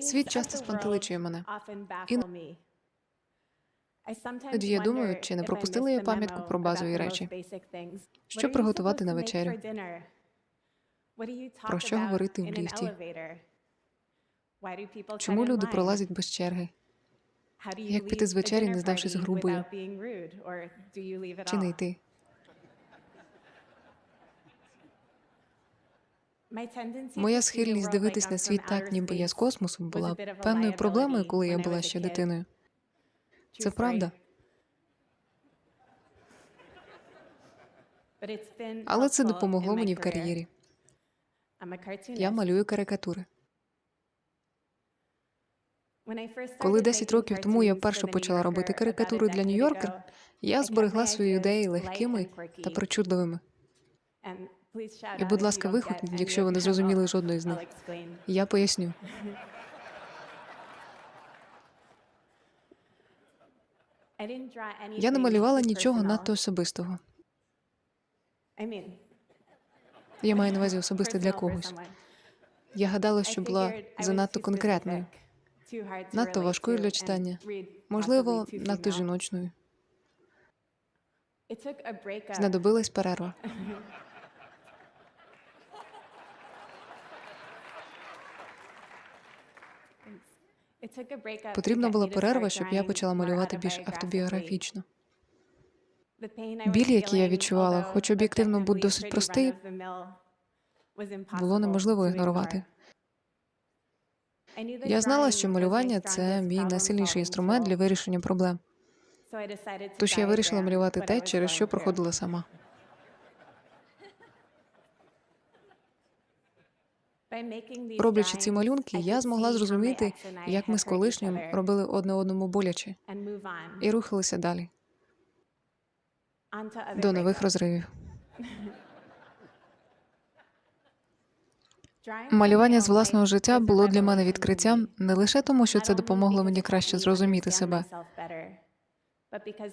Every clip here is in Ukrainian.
Світ часто спантеличує мене. Іноді я думаю, чи не пропустила я пам'ятку про базові речі. Що приготувати на вечерю? Про що говорити в ліфті? Чому люди пролазять без черги? Як піти з вечері, не здавшись грубою? Чи не йти? Моя схильність дивитись на світ так, ніби я з космосу, була певною проблемою, коли я була ще дитиною. Це правда. Але це допомогло мені в кар'єрі. Я малюю карикатури. Коли 10 років тому я вперше почала робити карикатури для Нью-Йоркер, Я зберегла свої ідеї легкими та причудливими. І, будь ласка, вихопніть, якщо ви не зрозуміли жодної з них. Я поясню. Я не малювала нічого надто особистого. Я маю на увазі особисте для когось. Я гадала, що була занадто конкретною, надто важкою для читання, можливо, надто жіночною. Знадобилась перерва. Потрібна була перерва, щоб я почала малювати більш автобіографічно. Біль, який я відчувала, хоч об'єктивно був досить простий, Було неможливо ігнорувати. Я знала, що малювання це мій найсильніший інструмент для вирішення проблем. Тож я вирішила малювати те, через що проходила сама. Роблячи ці малюнки, я змогла зрозуміти, як ми з колишнім робили одне одному боляче і рухалися далі до нових розривів. Малювання з власного життя було для мене відкриттям не лише тому, що це допомогло мені краще зрозуміти себе,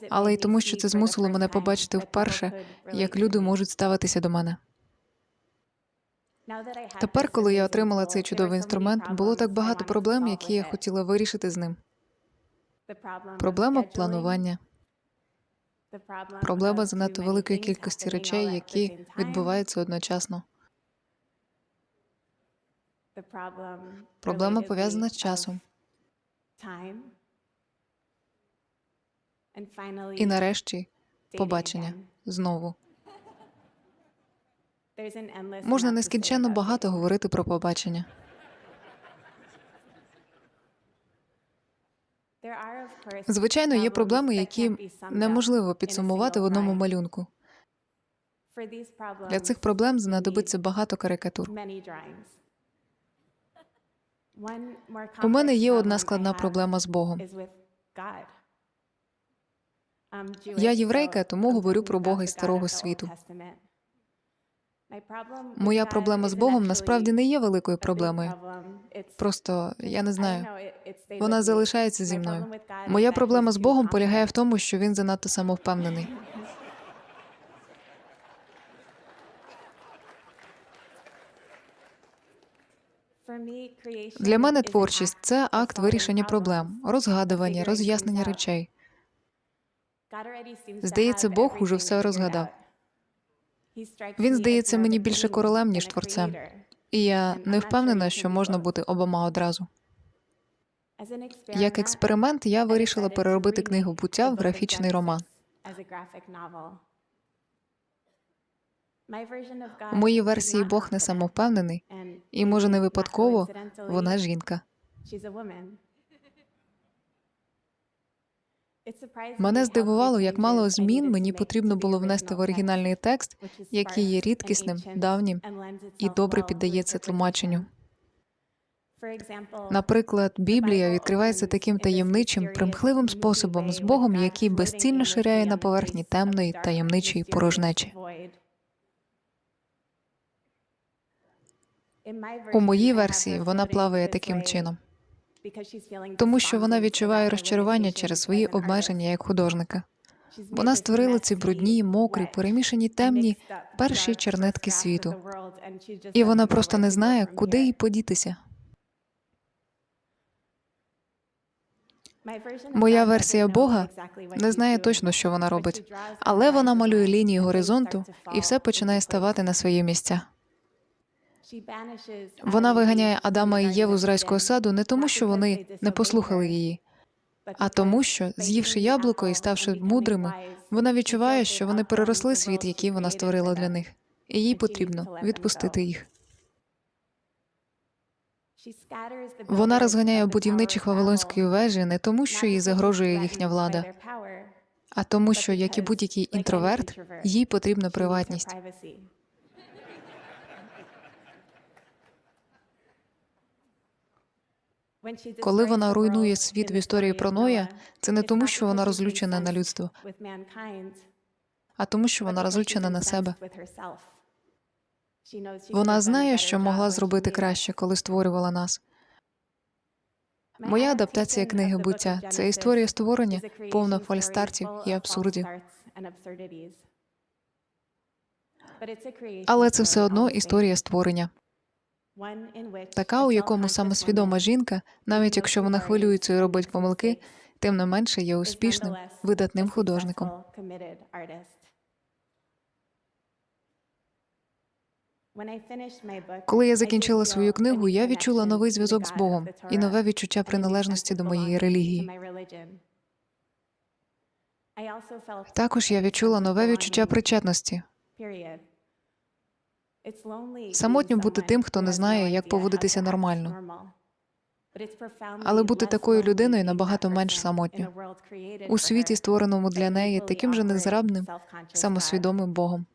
але й тому, що це змусило мене побачити вперше, як люди можуть ставитися до мене. Тепер, коли я отримала цей чудовий інструмент, було так багато проблем, які я хотіла вирішити з ним. Проблема планування, проблема занадто великої кількості речей, які відбуваються одночасно. Проблема пов'язана з часом. І нарешті побачення знову. Можна нескінченно багато говорити про побачення. Звичайно, є проблеми, які неможливо підсумувати в одному малюнку. Для цих проблем знадобиться багато карикатур. У мене є одна складна проблема з Богом. Я єврейка, тому говорю про Бога із старого світу. Моя проблема з Богом насправді не є великою проблемою. Просто я не знаю. Вона залишається зі мною. Моя проблема з Богом полягає в тому, що він занадто самовпевнений. Для мене творчість це акт вирішення проблем, розгадування, роз'яснення речей. Здається, Бог уже все розгадав. Він здається мені більше королем, ніж творцем. І я не впевнена, що можна бути обома одразу. Як експеримент, я вирішила переробити книгу буття в графічний роман. У моїй версії Бог не самовпевнений, і може не випадково вона жінка. Мене здивувало, як мало змін мені потрібно було внести в оригінальний текст, який є рідкісним, давнім і добре піддається тлумаченню. Наприклад, Біблія відкривається таким таємничим, примхливим способом з Богом, який безцільно ширяє на поверхні темної таємничої порожнечі. У моїй версії вона плаває таким чином, тому що вона відчуває розчарування через свої обмеження як художника. Вона створила ці брудні, мокрі, перемішані темні перші чернетки світу. І вона просто не знає, куди їй подітися. Моя версія Бога не знає точно, що вона робить, але вона малює лінії горизонту, і все починає ставати на свої місця. Вона виганяє Адама і Єву з райського саду не тому, що вони не послухали її, а тому, що, з'ївши яблуко і ставши мудрими, вона відчуває, що вони переросли світ, який вона створила для них, і їй потрібно відпустити їх. Вона розганяє будівничих вавилонської вежі не тому, що їй загрожує їхня влада, а тому, що, як і будь-який інтроверт, їй потрібна приватність. Коли вона руйнує світ в історії про Ноя, це не тому, що вона розлючена на людство, а тому, що вона розлючена на себе. Вона знає, що могла зробити краще, коли створювала нас. Моя адаптація книги буття це історія створення, повна фальстартів і абсурдів. Але це все одно історія створення, така, у якому самосвідома жінка, навіть якщо вона хвилюється і робить помилки, тим не менше є успішним, видатним художником. Коли я закінчила свою книгу, я відчула новий зв'язок з Богом і нове відчуття приналежності до моєї релігії. Також я відчула нове відчуття причетності. Самотньо бути тим, хто не знає, як поводитися нормально. Але бути такою людиною набагато менш самотньо у світі, створеному для неї таким же незграбним, самосвідомим Богом.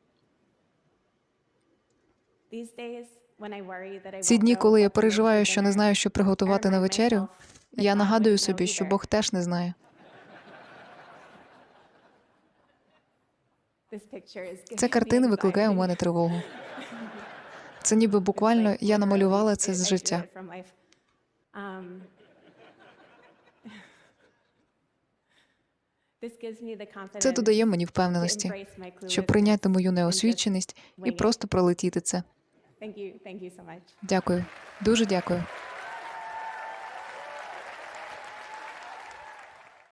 Ці дні, коли я переживаю, що не знаю, що приготувати на вечерю, Я нагадую собі, що Бог теж не знає. Ця картина викликає у мене тривогу. Це ніби буквально я намалювала це з життя. Це додає мені впевненості, щоб прийняти мою неосвіченість і просто пролетіти це. Дякую, дуже дякую.